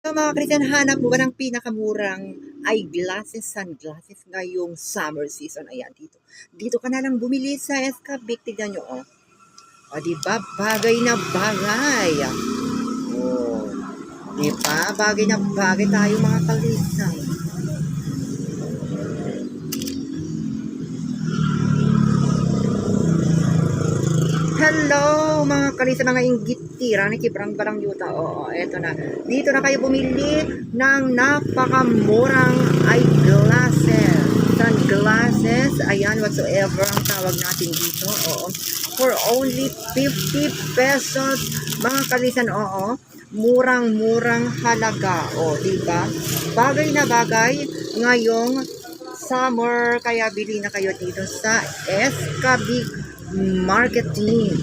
So mga Christian, hanap mo ba ng pinakamurang eyeglasses, sunglasses ngayong summer season? Ayan, dito. Dito ka na lang bumili sa Escabic. Tignan nyo, oh. O, di ba? Bagay na bagay. Oh. Di ba? Bagay na bagay tayo mga kalisang. Hello mga kalisa, mga inggit tira, nakibrang barang yuta. Oo, eto na. Dito na kayo bumili ng napakamurang eyeglasses. Sunglasses, ayan, whatsoever ang tawag natin dito. Oo. For only 50 pesos, mga kalisan, oo. Murang-murang halaga. O, di ba? Bagay na bagay ngayong summer, kaya bili na kayo dito sa Escabig marketing.